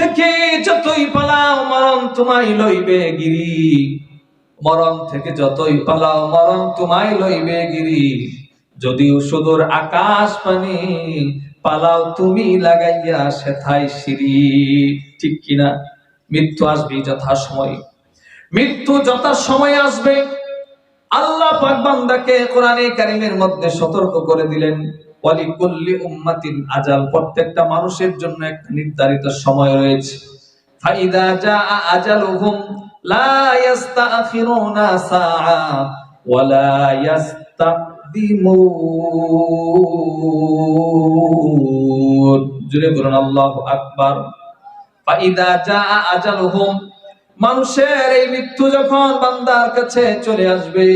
থেকে যতই পালাও, মরণ তোমায় লইবে গিরি। মরণ থেকে যতই পালাও, মরণ তোমায় লইবে গিরি। যদিও সুদূর আকাশ পানি পালাও, তুমি লাগাইয়া সেথায় সিঁড়ি। ঠিক কিনা মৃত্যু আসবে যথা সময় মৃত্যু যথা সময় আসবে। আল্লাহ পাক বান্দাকে কোরআনে কারিমের মধ্যে সতর্ক করে দিলেন। ওয়ালি কুল্লি উম্মাতিন আজাল, প্রত্যেকটা মানুষের জন্য একটা নির্ধারিত সময় রয়েছে। ফাইদা জাআ আজালুহুম, লা ইস্তাখিরুনা সাআ ওয়ালা ইস্তাকদিমুন জুড়ে বলুন, আল্লাহু আকবার। ফাইদা জাআ আজালুহুম, মানুষের এই মৃত্যু যখন বান্দার কাছে চলে আসবে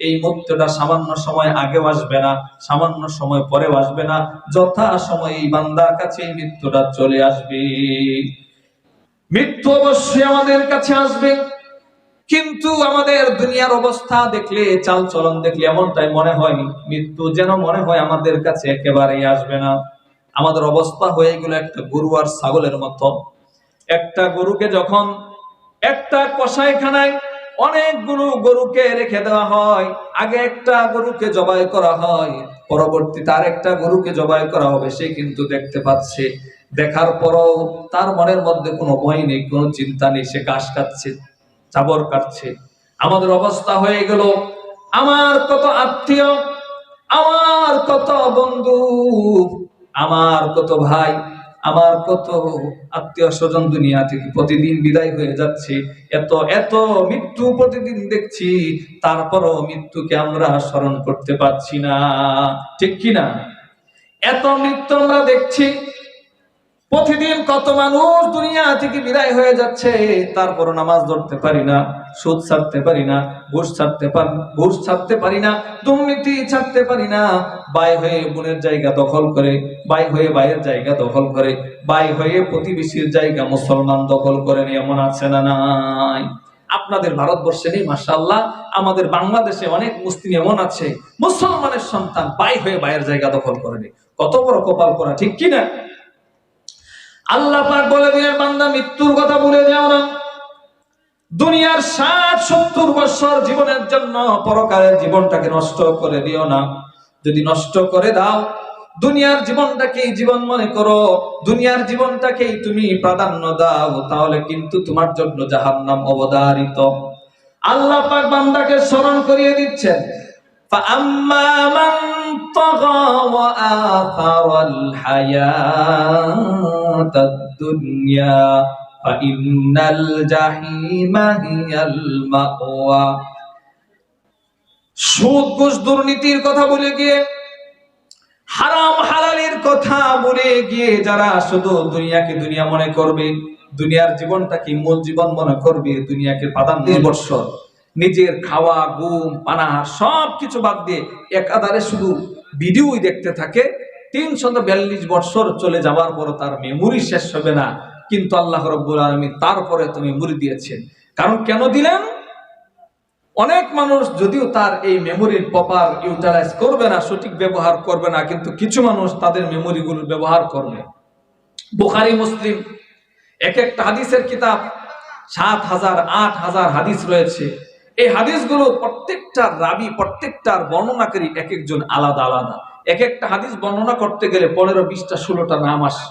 এই মৃত্যুটা সামান্য সময় আগেও আসবে না, সামান্য সময় পরেও আসবে না, যথা সময় এই বান্দার কাছে এই মৃত্যুটা চলে আসবে। মৃত্যু অবশ্যই আমাদের কাছে আসবে, কিন্তু আমাদের দুনিয়ার অবস্থা দেখলে চাল চলন দেখলে এমনটাই মনে হয় মৃত্যু যেন মনে হয় আমাদের কাছে একেবারেই আসবে না। আমাদের অবস্থা হয়ে গেল একটা গরু আর ছাগলের মতো। একটা গরুকে যখন একটা কসাইখানায় অনেকগুলো গরুকে রেখে দেওয়া হয়। আগে একটা গরুকে জবাই করা হয়। পরবর্তীতে আরেকটা গরুকে জবাই করা হবে। সে কিন্তু দেখতে পাচ্ছে, দেখার পরও তার মনের মধ্যে কোনো ভয় নেই, কোনো চিন্তা নেই। সে ঘাস কাটছে, চাবর কাটছে। আমাদের অবস্থা হয়ে গেল, আমার কত আত্মীয়, আমার কত বন্ধু, আমার কত ভাই। আমার কত আত্মীয় স্বজন দুনিয়া থেকে প্রতিদিন বিদায় হয়ে যাচ্ছে। এত এত মৃত্যু প্রতিদিন দেখছি, তারপরও মৃত্যুকে আমরা স্মরণ করতে পারছি না। ঠিক কিনা? এত মৃত্যু আমরা দেখছি প্রতিদিন কত মানুষ দুনিয়া থেকে বিদায় হয়ে যাচ্ছে, তারপরও নামাজ ধরতে পারি না, সুদ ছাড়তে পারি না, ঘুষ ছাড়তে পারি ঘুষ ছাড়তে পারি না, দুর্নীতি ছাড়তে পারি না। বাই হয়ে বোনের জায়গা দখল করে, বাই হয়ে বাইয়ের জায়গা দখল করে, বাই হয়ে প্রতিবেশীর জায়গা মুসলমান দখল করে নিয়ে এমন আছে না নাই? আপনাদের ভারতবর্ষে নেই মাসাল্লাহ আমাদের বাংলাদেশে অনেক মুসলিম এমন আছে, মুসলমানের সন্তান বাই হয়ে বাইয়ের জায়গা দখল করেনি কত বড় কপাল করা, ঠিক কিনা? আল্লাহ পাক বলে দিলেন, বান্দা, মৃত্যুর কথা ভুলে যাও না। দুনিয়ার ষাট সত্তর বছর জীবনের জন্য পরকালের জীবনটাকে নষ্ট করে দিও না। যদি নষ্ট করে দাও, দুনিয়ার জীবনটাকেই জীবন মনে করো। দুনিয়ার জীবনটাকেই তুমি প্রাধান্য দাও, তাহলে কিন্তু তোমার জন্য জাহান্নাম অবধারিত। আল্লাহ পাক বান্দাকে স্মরণ করিয়ে দিচ্ছেন طغى وآثر الحياة الدنيا فإن الجحيم هي المأوى সুদ ঘুষ দুর্নীতির কথা বলে গিয়ে হারাম হালালের কথা বলে গিয়ে যারা শুধু দুনিয়াকে দুনিয়া মনে করবে দুনিয়ার জীবনটাকে মূল জীবন মনে করবে দুনিয়াকে প্রাধান্য বৎসর নিজের খাওয়া গুম পানাহার সব কিছু বাদ দিয়ে একাধারে শুধু ভিডিওই দেখতে থাকে। তিনশত বিয়াল্লিশ বছর চলে যাওয়ার পর তার মেমোরি শেষ হবে না। কিন্তু আল্লাহ রব্বুল আলমী তারপরে তো মেমোরি দিয়েছেন। কারণ কেন দিলেন? অনেক মানুষ যদিও তার এই মেমোরির প্রপার ইউটিলাইজ করবে না, সঠিক ব্যবহার করবে না, কিন্তু কিছু মানুষ তাদের মেমোরিগুলো ব্যবহার করবে। বুখারি, মুসলিম, এক একটা হাদিসের কিতাব সাত হাজার, আট হাজার হাদিস রয়েছে। এই হাদিসগুলো প্রত্যেকটা রাবি প্রত্যেকটার বর্ণনাকারী এক একজন আলাদা আলাদা। এক একটা হাদিস বর্ণনা করতে গেলে পনেরো, বিশটা, ষোলোটা নাম আসে।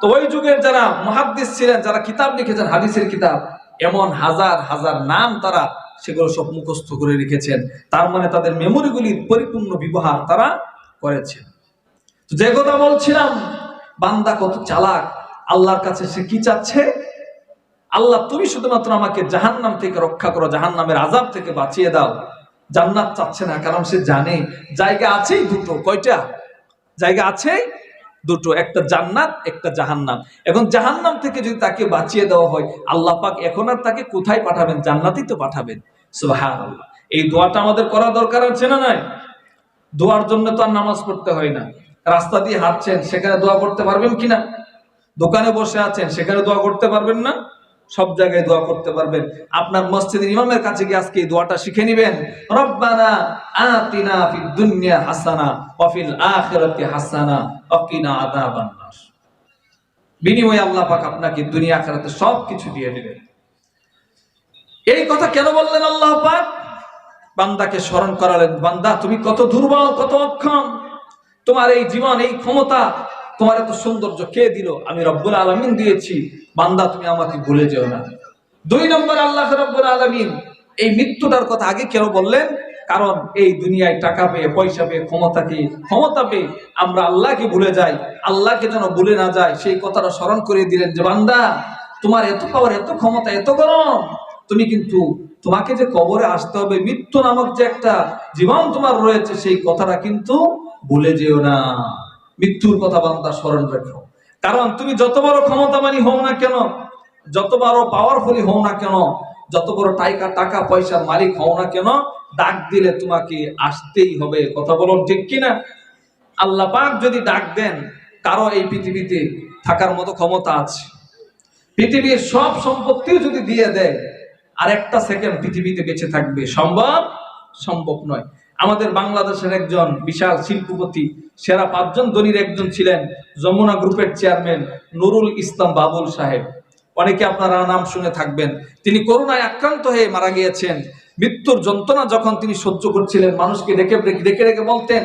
তো ওই যুগের যারা মহাদ্দিস ছিলেন, যারা কিতাব লিখেছেন, হাদিসের কিতাব, এমন হাজার হাজার নাম তারা সেগুলো সব মুখস্থ করে রেখেছেন। তার মানে তাদের মেমোরিগুলির পরিপূর্ণ ব্যবহার তারা করেছেন। তো যে কথা বলছিলাম, বান্দা কত চালাক, আল্লাহর কাছে সে কি চাচ্ছে? আল্লাহ, তুমি শুধুমাত্র আমাকে জাহান্নাম থেকে রক্ষা করো জাহান নামের আজাব থেকে বাঁচিয়ে দাও। জান্নাত চাচ্ছে না, কারণ সে জানে, জায়গা আছেই দুটো, কয়টা? জায়গা আছে দুটো, একটা জান্নাত, একটা জাহান্নাম। এখন জাহান্নাম থেকে যদি তাকে বাঁচিয়ে দেওয়া হয়, আল্লাহ পাক এখন আর তাকে কোথায় পাঠাবেন? জান্নাতই তো পাঠাবেন। সুবহানাল্লাহ। এই দোয়াটা আমাদের করা দরকার আছে না নাই? দোয়ার জন্য তো আর নামাজ পড়তে হয় না। রাস্তা দিয়ে হাঁটছেন, সেখানে দোয়া করতে পারবেন কিনা? দোকানে বসে আছেন, সেখানে দোয়া করতে পারবেন না? সব জায়গায় দোয়া করতে পারবেন। আপনার মসজিদের ইমামের কাছে গিয়ে আজকে এই দোয়াটা শিখে নিবেন। রব্বানা আতিনা ফিদ দুনিয়া হাসানা ওয়া ফিল আখিরাতি হাসানা ওয়া কিনা আযাবান নার। বিনিময়ে আল্লাহ পাক আপনাকে দুনিয়া আখেরাতে সব কিছু দিয়ে দিবেন। এই কথা কেন বললেন আল্লাহ পাক? বান্দাকে স্মরণ করালেন, বান্দা তুমি কত দুর্বল, কত অক্ষম। তোমার এই জীবন, এই ক্ষমতা তোমার এত সৌন্দর্য কে দিল? আমি রব্বুল আলমিন দিয়েছি। বান্দা, তুমি আমাকে ভুলে যেও না। দুই নম্বর, আল্লাহ রব্বুল আলমিন এই মৃত্যুটার কথা আগে কেন বললেন? কারণ এই দুনিয়ায় টাকা পেয়ে, পয়সা পেয়ে, ক্ষমতা পেয়ে ক্ষমতা পেয়ে আমরা আল্লাহকে ভুলে যাই। আল্লাহকে যেন ভুলে না যায় সেই কথাটা স্মরণ করে দিলেন যে, বান্দা, তোমার এত পাওয়ার এত ক্ষমতা, এত গরম। তুমি কিন্তু তোমাকে যে কবরে আসতে হবে, মৃত্যু নামক যে একটা জীবন তোমার রয়েছে, সেই কথাটা কিন্তু ভুলে যেও না। মৃত্যুর কথা বান্দা স্মরণ রেখো। কারণ তুমি যত বড় ক্ষমতাবানী হও না কেন, যত বড় পাওয়ারফুলি হও না কেন, যত বড় টাকা টাকা, পয়সার মালিক হও না কেন, ডাক দিলে তোমাকে আসতেই হবে। কথা বলুন ঠিক কিনা? আল্লাহ পাক যদি ডাক দেন, কারও এই পৃথিবীতে থাকার মতো ক্ষমতা আছে। পৃথিবীর সব সম্পত্তিও যদি দিয়ে দেয় আর একটা সেকেন্ড পৃথিবীতে বেঁচে থাকবে। সম্ভব? সম্ভব নয়। আমাদের বাংলাদেশের একজন বিশাল শিল্পপতি সেরা পাঁচজন ধনীর একজন ছিলেন যমুনা গ্রুপের চেয়ারম্যান নুরুল ইসলাম বাবুল সাহেব। অনেকে আপনারা নাম শুনে থাকবেন। তিনি করোনায় আক্রান্ত হয়ে মারা গিয়েছেন। মৃত্যুর যন্ত্রণা যখন তিনি সহ্য করছিলেন, মানুষকে ডেকে ডেকে ডেকে বলতেন,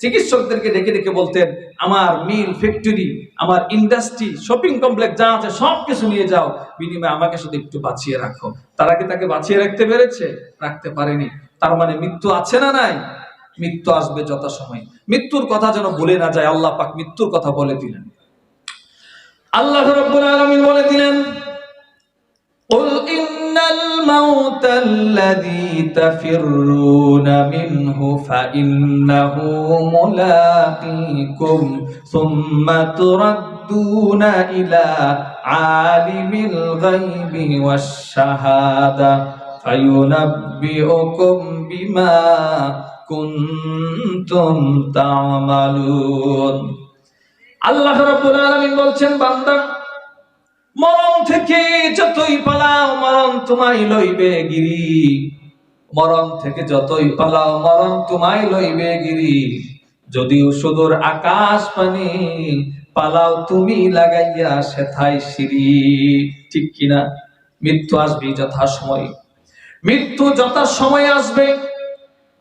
চিকিৎসকদেরকে ডেকে ডেকে বলতেন, আমার মিল, ফ্যাক্টরি, আমার ইন্ডাস্ট্রি, শপিং কমপ্লেক্স যা আছে সব কিছু নিয়ে যাও। বিনিময়ে আমাকে শুধু একটু বাঁচিয়ে রাখো। তারা কি তাকে বাঁচিয়ে রাখতে পেরেছে? রাখতে পারেনি। তার মানে মৃত্যু আছে না নাই? মৃত্যু আসবে যথাসময় মৃত্যুর কথা যেন ভুলে না যায় আল্লাহ পাক মৃত্যুর কথা বলে দিলেন আল্লাহ রাব্বুল আলামিন বলে দিলেন قل إن الموت الذي تفرون منه فإنه ملاقيكم ثم تردون إلى عالم الغيب والشهادة فينبئكم بما কুনতুম তামালুন। আল্লাহ রাব্বুল আলামিন বলছেন, বান্দা, মরণ থেকে যতই পালাও, মরণ তোমায় লইবে গিরি। মরণ থেকে যতই পালাও, মরণ তোমায় লইবে গিরি। যদিও সুদূর আকাশ পানি পালাও, তুমি লাগাইয়া সেথায় সিরি ঠিক কিনা? মৃত্যু আসবে যথা সময়ে মৃত্যু যথা সময় আসবে।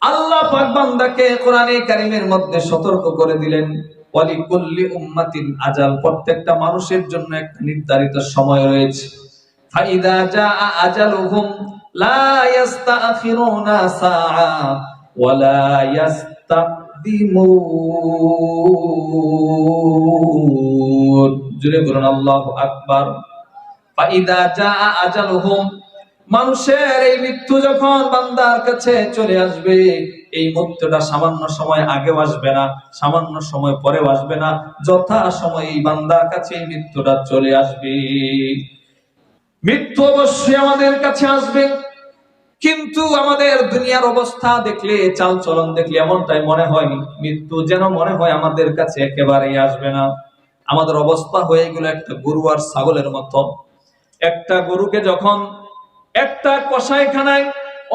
আল্লাহ পাক বান্দাকে কোরআনে কারিমের মধ্যে সতর্ক করে দিলেন, ওয়ালিকুল্লি উম্মাতিন আজাল, প্রত্যেকটা মানুষের জন্য একটা নির্ধারিত সময় রয়েছে। ফাইদা জাআ আজালুহুম, লা ইস্তাখিরুনা সাআ ওয়ালা ইস্তাকদিমুন জুড়ে বলুন, আল্লাহু আকবার। ফাইদা জাআ আজালুহুম মানুষের এই মৃত্যু যখন বান্দার কাছে চলে আসবে, এই মৃত্যুটা সামান্য সময় আগেও আসবে না, সামান্য সময় পরেও আসবে না যথা সময় এই বান্দার কাছে এই মৃত্যুটা চলে আসবে। মৃত্যু অবশ্যই আমাদের কাছে আসবে, কিন্তু আমাদের দুনিয়ার অবস্থা দেখলে চাল চলন দেখলে এমনটাই মনে হয়, মৃত্যু যেন মনে হয় আমাদের কাছে একেবারেই আসবে না। আমাদের অবস্থা হয়ে গেল একটা গরু আর ছাগলের মতো একটা গরুকে যখন একটা কসাইখানায়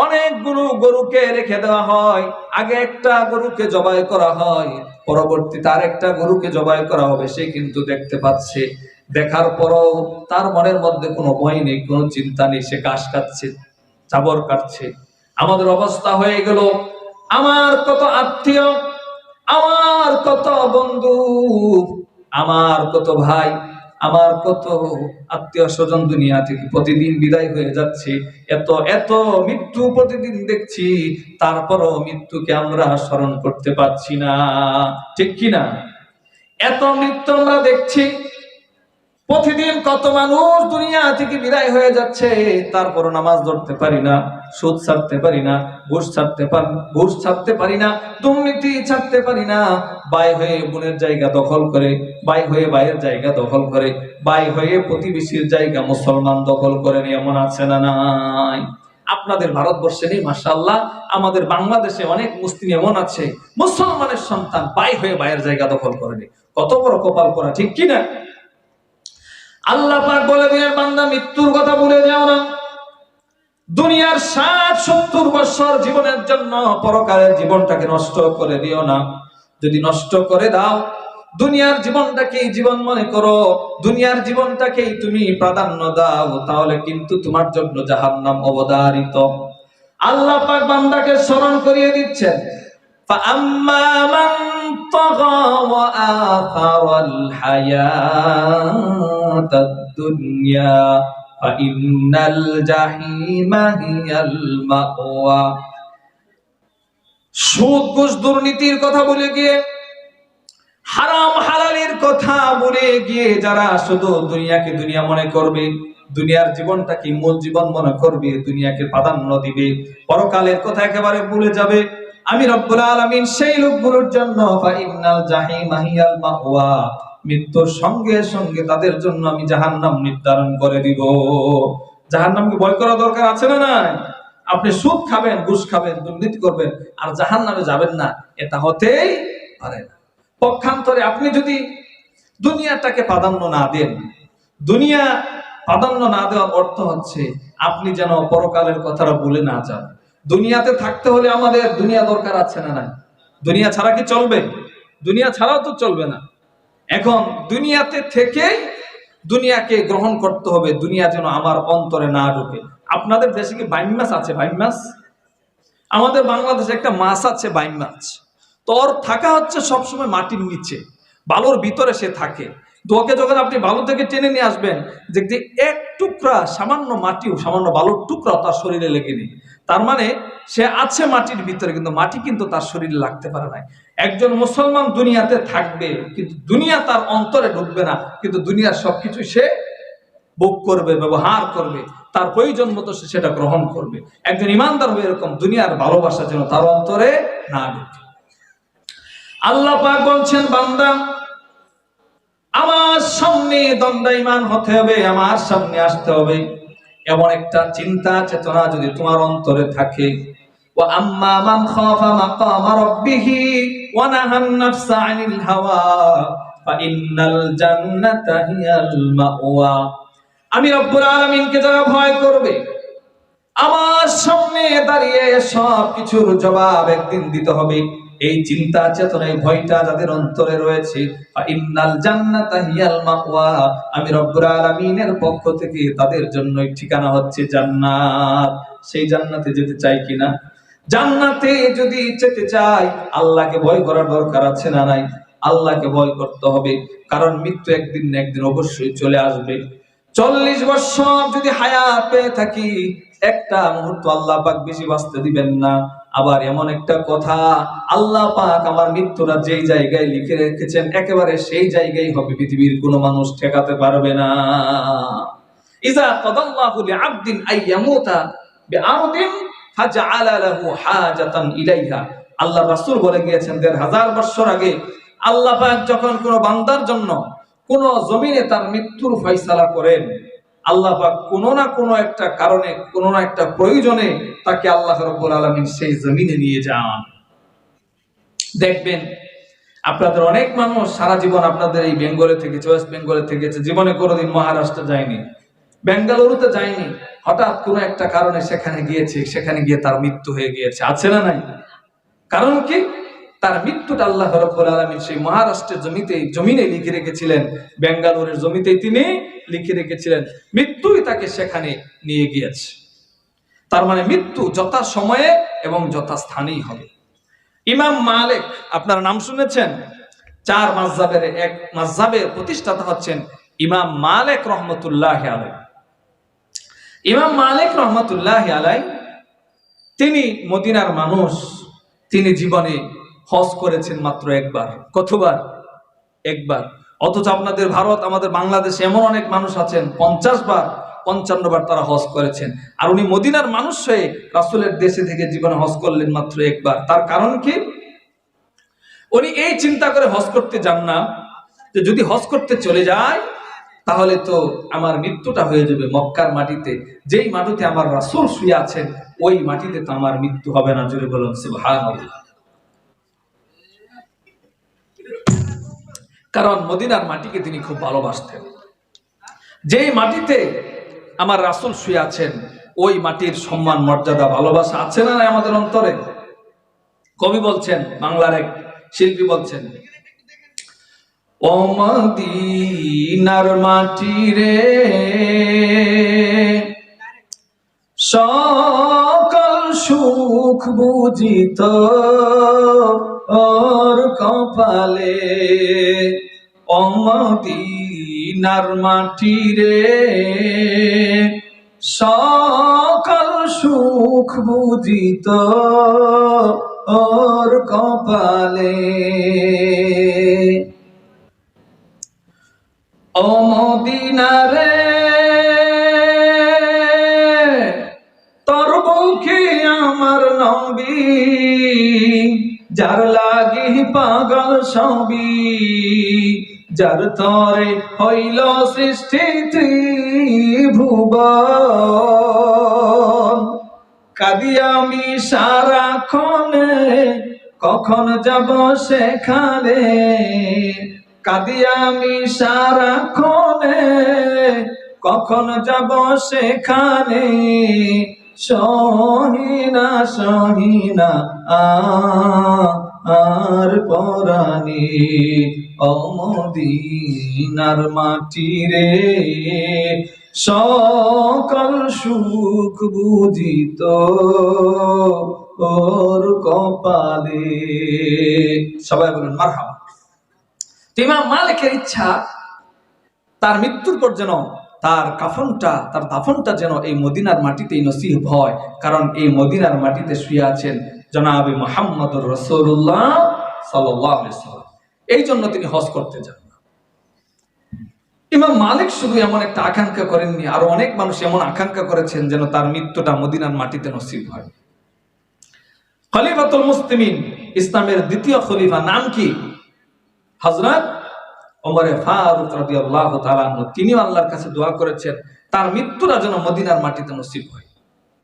অনেকগুলো গরুকে রেখে দেওয়া হয়, আগে একটা গরুকে জবাই করা হয়, পরবর্তীতে আরেকটা গরুকে জবাই করা হবে, সে কিন্তু দেখতে পাচ্ছে। দেখার পরও তার মনের মধ্যে কোনো ভয় নেই, কোনো চিন্তা নেই, সে ঘাস কাটছে চাবর কাটছে। আমাদের অবস্থা হয়ে গেল, আমার কত আত্মীয়, আমার কত বন্ধু, আমার কত ভাই আমার কত আত্মীয় স্বজন দুনিয়া থেকে প্রতিদিন বিদায় হয়ে যাচ্ছে, এত এত মৃত্যু প্রতিদিন দেখছি, তারপরও মৃত্যুকে আমরা স্মরণ করতে পারছি না। ঠিক কিনা? এত মৃত্যু আমরা দেখছি প্রতিদিন কত মানুষ দুনিয়া থেকে বিদায় হয়ে যাচ্ছে তারপর নামাজ ধরতে পারি না, সুদ ছাড়তে পারি না, ঘুষ ছাড়তে পারি ঘুষ ছাড়তে পারি না, দুর্নীতি ছাড়তে পারি না। বাই হয়ে বোনের জায়গা দখল করে, বাই হয়ে বাইয়ের জায়গা দখল করে, বাই হয়ে প্রতিবেশীর জায়গা মুসলমান দখল করে এমন আছে না নাই? আপনাদের ভারতবর্ষে নেই মাসাল্লাহ আমাদের বাংলাদেশে অনেক মুসলিম এমন আছে, মুসলমানের সন্তান বাই হয়ে বাইয়ের জায়গা দখল করেনি কত বড় কপাল করা, ঠিক কিনা? আল্লাহ পাক বলে দিলেন, বান্দা, মৃত্যুর কথা ভুলে যাও না। দুনিয়ার ষাট সত্তর বছর জীবনের জন্য পরকালের জীবনটাকে নষ্ট করে দিও না। যদি নষ্ট করে দাও, দুনিয়ার জীবনটাকেই জীবন মনে করো। দুনিয়ার জীবনটাকেই তুমি প্রাধান্য দাও, তাহলে কিন্তু তোমার জন্য জাহান্নাম অবধারিত। আল্লাহ পাক বান্দাকে স্মরণ করিয়ে দিচ্ছেন فأما من طغى وآثر الحياة الدنيا فإن الجحيم هي المأوى সুদ ঘুষ দুর্নীতির কথা বলে গিয়ে হারাম হালালের কথা বলে গিয়ে যারা শুধু দুনিয়াকে দুনিয়া মনে করবে দুনিয়ার জীবনটাকে মূল জীবন মনে করবে দুনিয়াকে প্রাধান্য দিবে পরকালের কথা একেবারে ভুলে যাবে আমি রব্বুল আলামিন সেই লোকগুলোর জন্য ফাইনাল জাহিমা হিয়াল মাওয়া মৃত্যুর সঙ্গে সঙ্গে তাদের জন্য আমি জাহান্নাম নির্ধারণ করে দিব। জাহান্নামকে ভয় করা দরকার আছে না নাই? আপনি সুদ খাবেন, ঘুষ খাবেন, দুর্নীতি করবেন, আর জাহান্নামে যাবেন না, এটা হতেই পারে না। পক্ষান্তরে আপনি যদি দুনিয়াটাকে প্রাধান্য না দেন, দুনিয়া প্রাধান্য না দেওয়ার অর্থ হচ্ছে আপনি যেন পরকালের কথাটা ভুলে না যান। দুনিয়াতে থাকতে হলে আমাদের দুনিয়া দরকার আছে না নাই? দুনিয়া ছাড়া কি চলবে? দুনিয়া ছাড়াও তো চলবে না। এখন দুনিয়াতে থেকে দুনিয়াকে গ্রহণ করতে হবে, দুনিয়া যেন আমার অন্তরে না ঢুকে। আপনাদের দেশে কি বাইম মাছ আছে? বাইম মাছ? আমাদের বাংলাদেশে একটা মাছ আছে বাইম মাছ। তোর থাকা হচ্ছে সবসময় মাটির নিচে। বালুর ভিতরে সে থাকে। ওকে যখন আপনি বালু থেকে টেনে নিয়ে আসবেন যে এক টুকরা সামান্য মাটিও সামান্য বালুর টুকরা তার শরীরে লেগে নেই। তার মানে সে আছে মাটির ভিতরে, কিন্তু মাটি কিন্তু তার শরীরে লাগতে পারে না একজন মুসলমান দুনিয়াতে থাকবে, কিন্তু দুনিয়া তার অন্তরে ঢুকবে না, কিন্তু দুনিয়ার সবকিছু সে ভোগ করবে, ব্যবহার করবে, তার প্রয়োজন মতো সে সেটা গ্রহণ করবে। একজন ইমানদার হয়ে এরকম দুনিয়ার ভালোবাসা যেন তার অন্তরে না ঢুকে। আল্লাহ পাক বলছেন, বান্দা, আমার সামনে দণ্ডাইমান হতে হবে, আমার সামনে আসতে হবে। এমন একটা চিন্তা চেতনা যদি তোমার অন্তরে থাকে وأما من خاف مقام ربه ونهى النفس عن الهوى فإن الجنة هي المأوى আমি রব্বুল আলামিনকে যারা ভয় করবে আমার সামনে দাঁড়িয়ে সব কিছুর জবাব একদিন দিতে হবে এই চিন্তা, চেতনা, এই ভয়টা যাদের অন্তরে রয়েছে। আমি রব্বুল পক্ষ থেকে তাদের জন্য ঠিকানা হচ্ছে জান্নাত। সেই জান্নাতে যেতে চাই কিনা? জান্নাতে যদি যেতে চাই, আল্লাহকে ভয় করার দরকার আছে না নাই? আল্লাহকে ভয় করতে হবে। কারণ মৃত্যু একদিন না একদিন অবশ্যই চলে আসবে। চল্লিশ বছর যদি হায়াত পেয়ে থাকি, একটা মুহূর্ত আল্লাহ পাক বেশি বাঁচতে দিবেন না। আবার এমন একটা কথা, আল্লাহ পাক আমার মৃত্যুরা যেই জায়গায় লিখে রেখেছেন, একেবারে সেই জায়গায় হবে, পৃথিবীর কোনো মানুষ ঠেকাতে পারবে না। ইজা কদাল্লাহু লিআবদিন আইয়ামুতা বিআরদিন ফাজআলা লাহু হাজাতান ইলাইহা। আল্লাহ রাসূল বলে গিয়েছেন, দেড় হাজার বছর আগে আল্লাহ পাক যখন কোনো বান্দার জন্য কোন জমিনে তার মৃত্যুর ফয়সালা করেন, আল্লাহ পাক কোনো না কোনো একটা কারণে, কোনো না একটা প্রয়োজনে তাকে আল্লাহ রব্বুল আলামিন সেই জমিনে নিয়ে যান। দেখবেন, আপনাদের অনেক মানুষ সারা জীবন আপনাদের এই বেঙ্গলে থেকেছে, ওয়েস্ট বেঙ্গলে থেকেছে, জীবনে কোনোদিন মহারাষ্ট্র যায়নি, বেঙ্গালুরুতে যায়নি, হঠাৎ কোনো একটা কারণে সেখানে গিয়েছে, সেখানে গিয়ে তার মৃত্যু হয়ে গিয়েছে। আছে না নাই? কারণ কি? তার মৃত্যুটা আল্লাহ রব্বুল আলামিন সেই মহারাষ্ট্রের জমিতে জমিনে লিখে রেখেছিলেন। বেঙ্গালুরের জমিতে তিনি লিখে রেখেছিলেন। মৃত্যুই তাকে সেখানে নিয়ে গিয়েছে। তার মানে মৃত্যু যথা সময়ে এবং যথা স্থানেই হবে। ইমাম মালিক, আপনার নাম শুনেছেন? চার মাযহাবের এক মাযহাবের প্রতিষ্ঠাতা হচ্ছেন ইমাম মালিক রহমতুল্লাহ আলাই। ইমাম মালিক রহমতুল্লাহ আলাই, তিনি মদিনার মানুষ, তিনি জীবনে হজ করেছেন মাত্র একবার। কতবার? একবার। অথচ আপনাদের ভারত, আমাদের বাংলাদেশে এমন অনেক মানুষ আছেন, পঞ্চাশ বার, পঞ্চান্ন বার তারা হজ করেছেন। আর উনি মদিনার মানুষ হয়ে রাসুলের দেশে থেকে জীবনে হজ করলেন মাত্র একবার। তার কারণ কি? উনি এই চিন্তা করে হজ করতে যান না যে যদি হজ করতে চলে যায়, তাহলে তো আমার মৃত্যুটা হয়ে যাবে মক্কার মাটিতে। যেই মাটিতে আমার রাসুল শুয়ে আছেন, ওই মাটিতে তো আমার মৃত্যু হবে না। জুড়ে বলুন সে সুবহানাল্লাহ। কারণ মদিনার মাটিকে তিনি খুব ভালোবাসতেন। যেই মাটিতে আমার রাসুল শুয়ে আছেন, ওই মাটির সম্মান, মর্যাদা, ভালোবাসা আছে না আমাদের অন্তরে? কবি বলছেন, বাংলার এক শিল্পী বলছেন, ও মদিনার মাটি রে, সকল সুখ বুঝিত ওর কপালে। অমদিনার মাটি রে সকল সুখ বুঝিত ওর কপালে। অমদিনারে আমার নবী, যার লাগি পাগল সবই যার তরে হইল সৃষ্টি ত্রিভুবন। কাদি আমি সারাক্ষণে, কখন যাব সেখানে? কাদি আমি সারাক্ষণে, কখন যাব সেখানে? সহিনা সহিনা, আ- আর পরাণে অমদিনার মাটি রে। সকল সুখ বুঝিত ওর কপালে। সবাই বলুন, মারহাবা। তো ইমাম মালিকের ইচ্ছা, তার মৃত্যুর পর যেন তার কাফনটা, তার দাফনটা যেন এই মদিনার মাটিতেই নসিব হয়। কারণ এই মদিনার মাটিতে শুয়ে আছেন জনাবে মোহাম্মদুর রসুল্লাহ সাল্লাম এই জন্য তিনি হজ করতে যান ইমাম মালিক শুধু এমন একটা আকাঙ্ক্ষা করেননি, আরও অনেক মানুষ এমন আকাঙ্ক্ষা করেছেন যেন তার মৃত্যুটা মদিনার মাটিতে নসিব হয়। খলিফাতুল মুসলিমিন, ইসলামের দ্বিতীয় খলিফা নাম কি? হজরত ওমরে ফারুক রাদিয়াল্লাহু তাআলা তিনিও আল্লাহর কাছে দোয়া করেছেন, তার মৃত্যুটা যেন মদিনার মাটিতে নসিব হয়।